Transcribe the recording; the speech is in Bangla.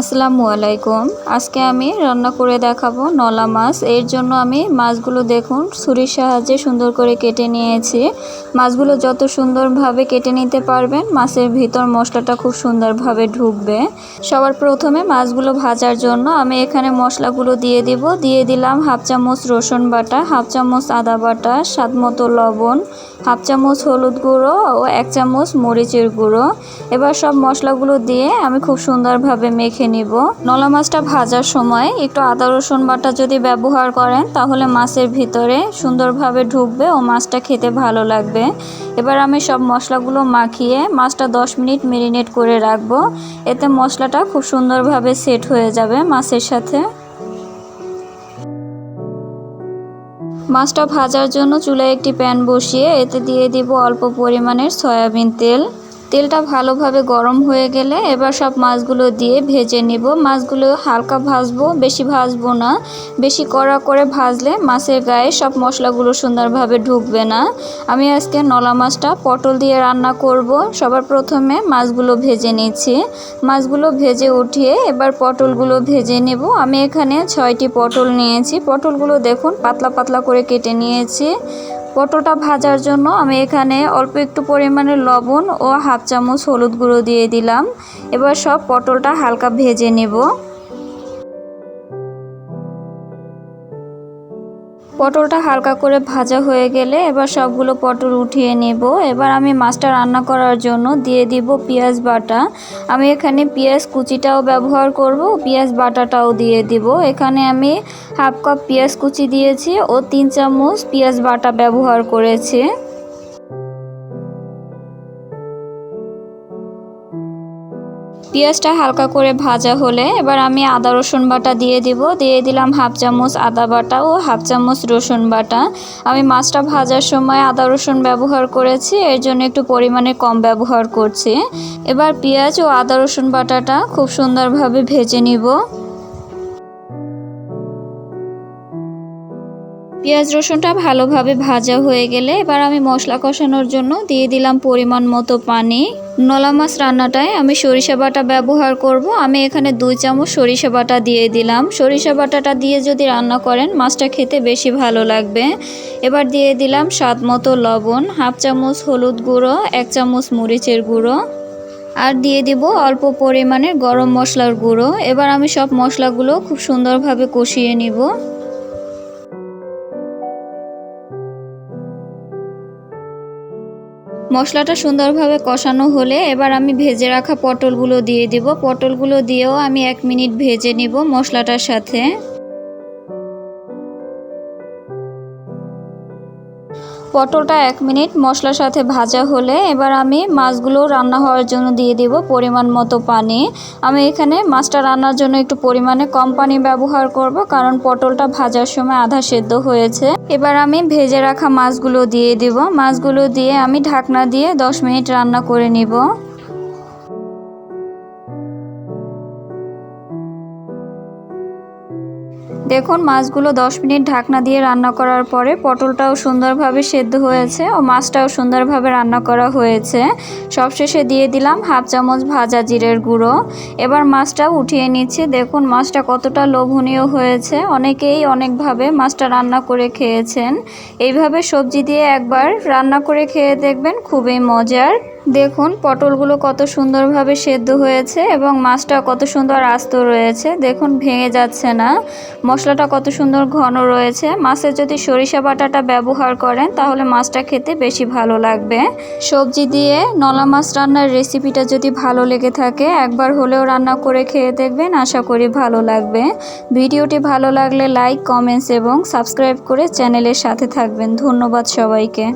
আসসালামু আলাইকুম। আজকে আমি রান্না করে দেখাবো নলা মাছ। এর জন্য আমি মাছগুলো দেখুন, ছুরির সাহায্যে সুন্দর করে কেটে নিয়েছি। মাছগুলো যত সুন্দরভাবে কেটে নিতে পারবেন, মাছের ভিতর মশলাটা খুব সুন্দরভাবে ঢুকবে। সবার প্রথমে মাছগুলো ভাজার জন্য আমি এখানে মশলাগুলো দিয়ে দিব। দিয়ে দিলাম হাফ চামচ রসুন বাটা, হাফ চামচ আদা বাটা, স্বাদ মতো লবণ, হাফ চামচ হলুদ গুঁড়ো ও এক চামচ মরিচের গুঁড়ো। এবার সব মশলাগুলো দিয়ে আমি খুব সুন্দরভাবে মেখে নিব। নলা মাছটা ভাজার সময় একটু আদা, রসুন বাটা যদি ব্যবহার করেন, তাহলে মাছের ভিতরে সুন্দরভাবে ঢুকবে ও মাছটা খেতে ভালো লাগবে। এবার আমি সব মশলাগুলো মাখিয়ে মাছটা দশ মিনিট মেরিনেট করে রাখব। এতে মশলাটা খুব সুন্দরভাবে সেট হয়ে যাবে মাছের সাথে। মাছটা ভাজার জন্য চুলায় একটি প্যান বসিয়ে এতে দিয়ে দিব অল্প পরিমাণের সয়াবিন তেল। তেলটা ভালোভাবে গরম হয়ে গেলে এবার সব মাছগুলো দিয়ে ভেজে নিব। মাছগুলো হালকা ভাজবো, বেশি ভাজবো না। বেশি কড়া করে ভাজলে মাছের গায়ে সব মশলাগুলো সুন্দরভাবে ঢুকবে না। আমি আজকে নলা মাছটা পটল দিয়ে রান্না করব। সবার প্রথমে মাছগুলো ভেজে নিচ্ছি। মাছগুলো ভেজে উঠিয়ে এবার পটলগুলো ভেজে নেব। আমি এখানে ছয়টি পটল নিয়েছি। পটলগুলো দেখুন পাতলা পাতলা করে কেটে নিয়েছি। পটলটা ভাজার জন্য আমি এখানে অল্প একটু পরিমাণে লবণ ও হাফ চামচ হলুদ গুঁড়ো দিয়ে দিলাম। এবার সব পটলটা হালকা ভেজে নেব। পটলটা হালকা করে ভাজা হয়ে গেলে এবার সবগুলো পটল উঠিয়ে নেব। এবার আমি মাছটা রান্না করার জন্য দিয়ে দিব পেঁয়াজ বাটা। আমি এখানে পেঁয়াজ কুচিটাও ব্যবহার করব, পেঁয়াজ বাটাটাও দিয়ে দিব। এখানে আমি হাফ কাপ পেঁয়াজ কুচি দিয়েছি ও তিন চামচ পেঁয়াজ বাটা ব্যবহার করেছি। পেঁয়াজটা হালকা করে ভাজা হলে এবার আমি আদা, রসুন বাটা দিয়ে দিব। দিয়ে দিলাম হাফ চামচ আদা বাটা ও হাফ চামচ রসুন বাটা। আমি মাছটা ভাজার সময় আদা, রসুন ব্যবহার করেছি, এর জন্য একটু পরিমাণে কম ব্যবহার করছি। এবার পেঁয়াজ ও আদা, রসুন বাটাটা খুব সুন্দরভাবে ভেজে নিব। পেঁয়াজ রসুনটা ভালোভাবে ভাজা হয়ে গেলে এবার আমি মশলা কষানোর জন্য দিয়ে দিলাম পরিমাণ মতো পানি। নলা মাছ রান্নাটায় আমি সরিষা বাটা ব্যবহার করব। আমি এখানে দুই চামচ সরিষা বাটা দিয়ে দিলাম। সরিষা বাটাটা দিয়ে যদি রান্না করেন মাছটা খেতে বেশি ভালো লাগবে। এবার দিয়ে দিলাম স্বাদ মতো লবণ, হাফ চামচ হলুদ গুঁড়ো, এক চামচ মরিচের গুঁড়ো। আর দিয়ে দিব অল্প পরিমাণের গরম মশলার গুঁড়ো। এবার আমি সব মশলাগুলো খুব সুন্দরভাবে কষিয়ে নিব। মশলাটা সুন্দরভাবে কষানো হলে এবার আমি ভেজে রাখা পটলগুলো দিয়ে দিব। পটলগুলো দিয়েও আমি এক মিনিট ভেজে নিব মশলাটার সাথে। পটলটা এক মিনিট মশলার সাথে ভাজা হলে এবার আমি মাছগুলো রান্না হওয়ার জন্য দিয়ে দিব পরিমাণ মতো পানি। আমি এখানে মাছটা রান্নার জন্য একটু পরিমাণে কম পানি ব্যবহার করব কারণ পটলটা ভাজার সময় আধা সেদ্ধ হয়েছে। এবার আমি ভেজে রাখা মাছগুলো দিয়ে দিব। মাছগুলো দিয়ে আমি ঢাকনা দিয়ে দশ মিনিট রান্না করে নিব। দেখুন, মাছগুলো 10 মিনিট ঢাকনা দিয়ে রান্না করার পরে পটলটাও সুন্দরভাবে সেদ্ধ হয়েছে ও মাছটাও সুন্দরভাবে রান্না করা হয়েছে। সবশেষে দিয়ে দিলাম হাফ চামচ ভাজা জিরের গুঁড়ো। এবার মাছটা উঠিয়ে নিচ্ছি। দেখুন, মাছটা কতটা লোভনীয় হয়েছে। অনেকেই অনেকভাবে মাছটা রান্না করে খেয়েছেন। এইভাবে সবজি দিয়ে একবার রান্না করে খেয়ে দেখবেন খুবই মজার। দেখুন, পটলগুলো কত সুন্দরভাবে সেদ্ধ হয়েছে এবং মাছটা কত সুন্দর আস্ত রয়েছে। দেখুন, ভেঙে যাচ্ছে না। মশলাটা কত সুন্দর ঘন রয়েছে। মাছের যদি সরিষা বাটাটা ব্যবহার করেন, তাহলে মাছটা খেতে বেশি ভালো লাগবে। সবজি দিয়ে নলা মাছ রান্নার রেসিপিটা যদি ভালো লেগে থাকে, একবার হলেও রান্না করে খেয়ে দেখবেন, আশা করি ভালো লাগবে। ভিডিওটি ভালো লাগলে লাইক, কমেন্টস এবং সাবস্ক্রাইব করে চ্যানেলের সাথে থাকবেন। ধন্যবাদ সবাইকে।